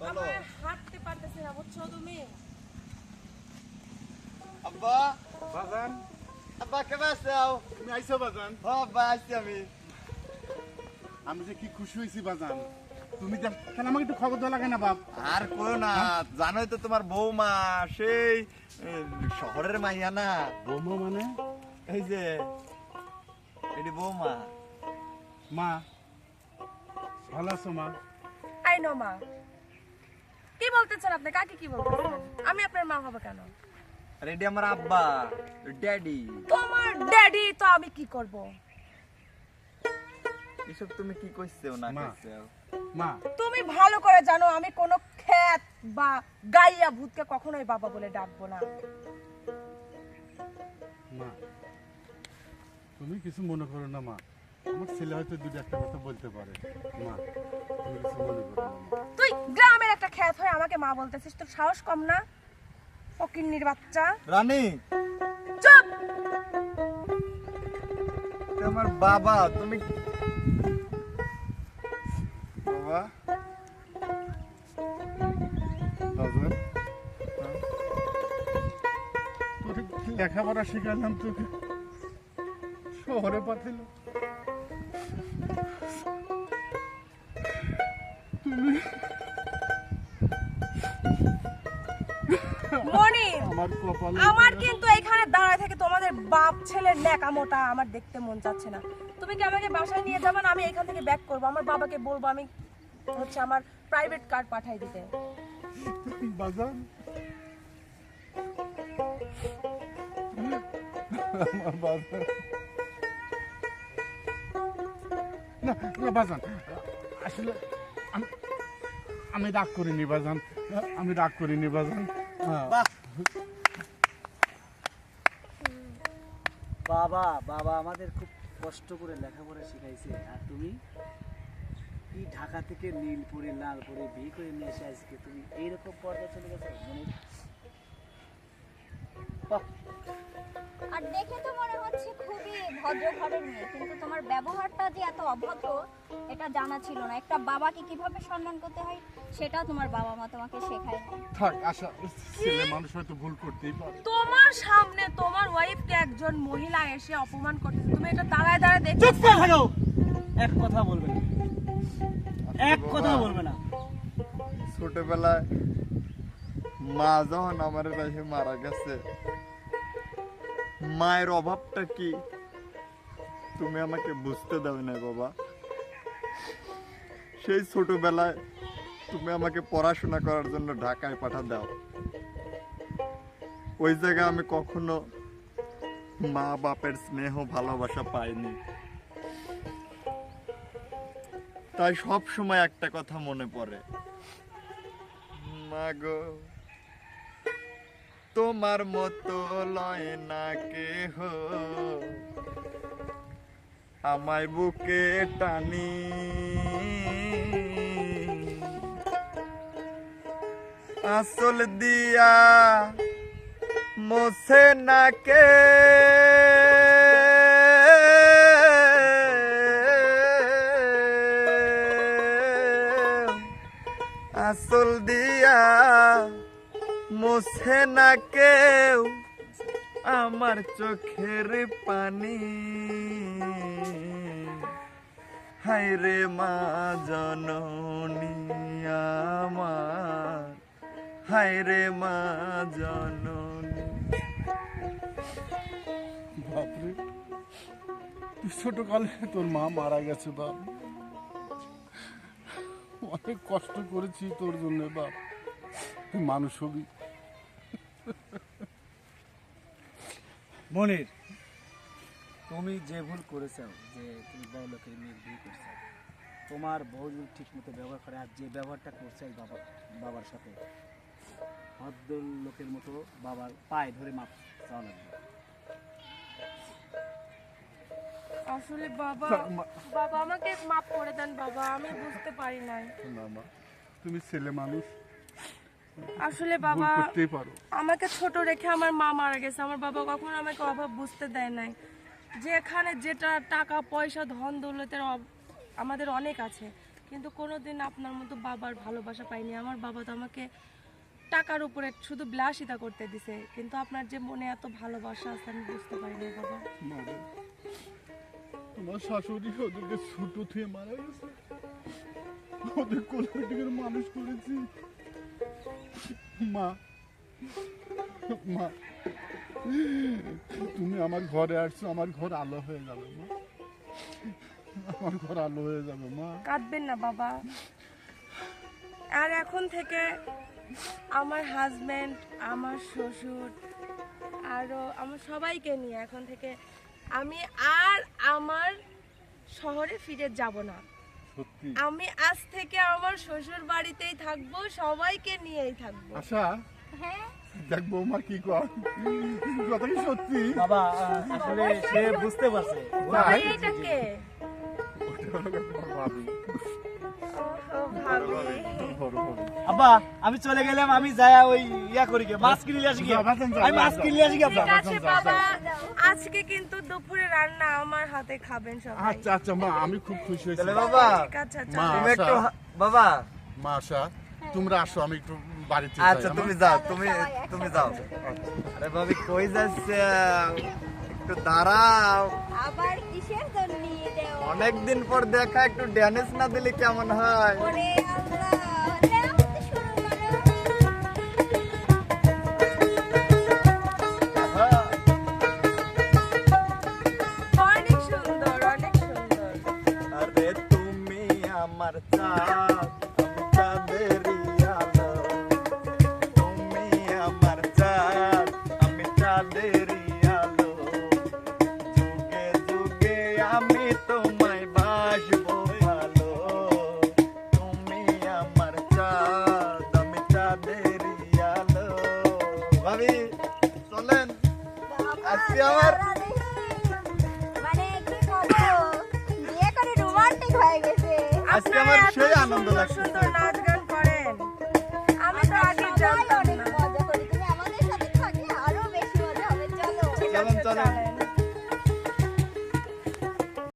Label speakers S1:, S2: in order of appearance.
S1: বলো
S2: আমার হাঁটতে পারতেছি না বুঝছ তুমি?
S1: আব্বা।
S3: বাজান।
S1: আব্বা কেমন আছো?
S3: তুমি আইছো বাজান?
S1: ও আব্বা আসছি আমি।
S3: আমি যে কি খুশি হয়েছি বাজান। তুমি তাহলে আমাকে একটু খবর দেওয়া লাগে না বাপ?
S1: আর করো না জানোই তো তোমার বৌমা সেই শহরের মাইয়া না।
S3: বৌমা মানে?
S1: এই যে এটি বৌমা।
S3: মা। ভালো আছো মা?
S2: আই নো মা। কি বলতেছেন আপনি? কাকে কি বলতেছেন? আমি আপনার মা হব কেন?
S1: আর এটি আমার আব্বা ড্যাডি।
S2: তোমার ড্যাডি তো আমি কি করব?
S1: এসব তুমি কি কইছো না
S3: মা।
S1: কইছো
S3: মা।
S2: তুমি ভালো করে জানো আমি কোনো খ্যাত বা গাইয়া ভূতকে কখনোই বাবা বলে ডাকবো না।
S3: মা তুমি কিছু মনে করো না মা। আমার ছেলে হয়তো দুটো একটা কথা বলতে পারে। মা তুমি কিছু মনে করো না।
S2: তুই গ্রামের একটা খ্যাত হয়ে আমাকে মা বলতেছিস তোর সাহস কম না? ফকিন্নির বাচ্চা।
S1: রানী!
S2: চুপ!
S1: তোমার বাবা তুমি বাবা?
S3: লেখাপড়া শিখালাম তোকে? শহরে পাঠালো আমার
S2: আমার কিন্তু এখানে দাঁড়ায় থেকে তোমাদের বাপ ছেলের ন্যাকামোটা আমার দেখতে মন যাচ্ছে না। তুমি কি আমাকে বাসায় নিয়ে যাবে না? আমি এখান থেকে ব্যাক করব। আমার বাবাকে বলব আমি হচ্ছে আমার প্রাইভেট কার পাঠাই দিতে।
S3: বাজান। আমার বাজান। না না বাজান। আসলে আমি রাগ করিনি বাজান। আমি রাগ করিনি বাজান। হ্যাঁ।
S4: বাবা বাবা আমাদের খুব কষ্ট করে লেখাপড়া শিখাইছে। আর তুমি? কি ঢাকা থেকে নীল পরে লাল লালপুরি বিয়ে করে নিয়ে এসে আজকে তুমি এইরকম পর্যায়ে চলে গেছো? মানে
S5: আর দেখে তো ভদ্র ঘরের মেয়ে কিন্তু তোমার ব্যবহারটা যে এত অভদ্র এটা জানা ছিল না। একটা বাবাকে কীভাবে সম্মান করতে হয় সেটাও তোমার বাবা মা তোমাকে শেখায়
S3: থাক আশা ছেলে মানুষ হয়তো ভুল করতেই পারে।
S2: তোমার সামনে তোমার ওয়াইফকে একজন মহিলা এসে অপমান করতেছে। তুমি এটা দাঁড়ায় দাঁড়ায় দেখছ?
S4: চুপ করে থাকো! এক কথা বলবে না। এক কথা বলবে না।
S1: ছোটবেলায় মা যখন আমার রেখে মারা গেছে মায়ের অভাবটা কি? তুমি আমাকে বুঝতে দেবে না বাবা। সেই ছোটবেলায় তুমি আমাকে পড়াশোনা করার জন্য ঢাকায় পাঠা দাও। ওই জায়গায় আমি কখনো মা বাপের স্নেহ, ভালোবাসা পাইনি। তাই সব সময় একটা কথা মনে পড়ে। মাগো তোমার মতো লয় না কেহ। আমায় বুকে টানি। আসল দিয়া মোছে নাকে। আসল দিয়া মোছে না কেউ আমার চোখের পানি। হাইরে মা জননী আমার? হাইরে মা জননী।
S3: বাপরে তুই ছোটকালে তোর মা মারা গেছে বাপ। অনেক কষ্ট করেছি তোর জন্য বাপ। তুই মানুষ হবি।
S4: মনির তুমি যে ভুল করেছ যে তুমি বড় লোকের মেয়ের বিয়ে করছ তোমার বউ যদি ঠিক মতো ব্যবহার করে আর যে ব্যবহারটা করছে এই বাবা বাবার সাথে ভদ্র লোকের মতো বাবার পায়ে ধরে মাপ চাওয়া লাগবে।
S2: আসলে বাবা বাবা আমাকে মাফ করে দেন বাবা আমি বুঝতে পারি নাই।
S3: মা তুমি ছেলে মানুষ।
S2: আসলে বাবা আমাকে ছোট রেখে আমার মা মারা গেছে। আমার বাবা কখনো আমাকে অভাব বুঝতে দেয় নাই। যেখানে যেটা টাকা, পয়সা, ধন, দৌলতের আমাদের অনেক আছে। কিন্তু কোনোদিন আপনার মতো বাবার ভালোবাসা পাইনি। আমার বাবা তো আমাকে টাকার উপরে শুধু বিলাসিতা করতে দিছে। কিন্তু আপনার যে মনে এত ভালোবাসা আছে, আমি বুঝতে পারিনি বাবা।
S3: তোমার শাশুড়ি ওদেরকে ছোট থেকে মারা গেছে। ওদের কোলের মানুষ করেছি। মা মা। তুমি আমার ঘরে আসছো আমার ঘর আলো হয়ে যাবে মা। আমার ঘর আলো হয়ে যাবে মা।
S2: কাঁদবেন না বাবা। আর এখন থেকে আমার হাজবেন্ড আমার শ্বশুর আরও আমার সবাইকে নিয়ে এখন থেকে আমি আর আমার শহরে ফিরে যাব না। আমি আজ থেকে আমার শ্বশুর বাড়িতেই থাকব সবাইকে নিয়েই থাকব।
S3: আশা?
S5: হ্যাঁ।
S3: দেখব মা কি কর কথা কি সত্যি?
S4: বাবা আসলে সে বুঝতে পারছে।
S3: তাই?
S2: কে?
S4: আব্বা আমি চলে গেলাম আমি যাই ওই ইয়া করি গে মাছ কিনে আসি
S3: যা,
S4: আমি মাছ কিনে আসি
S2: বাবা আজকে কিন্তু দুপুরে রান্না আমার হাতে খাবেন সবাই।
S3: আচ্ছা আচ্ছা মা আমি খুব খুশি হয়েছি।
S1: বাবা
S2: ঠিক আছে আচ্ছা
S3: মা।
S1: একটু
S3: আচ্ছা।
S1: বাবা।
S3: মা আশা। তোমরা আসো আমি একটু বাড়িতে
S1: আচ্ছা তুমি যাও তুমি তুমি যাও। আরে ভাবি কই যাচ্ছে? একটু দাঁড়াও।
S5: আবার কিসের জন্য দেও
S1: অনেকদিন পর দেখা একটু ড্যানেস না দিলে কেমন হয়?
S5: ওরে আল্লাহ দেও তো শুরু
S1: আজকে আমার-
S5: মানে কি খবর বিয়ে করে রোমান্টিক হয়ে গেছে।
S1: আজকে আমার সেই আনন্দ লাগছে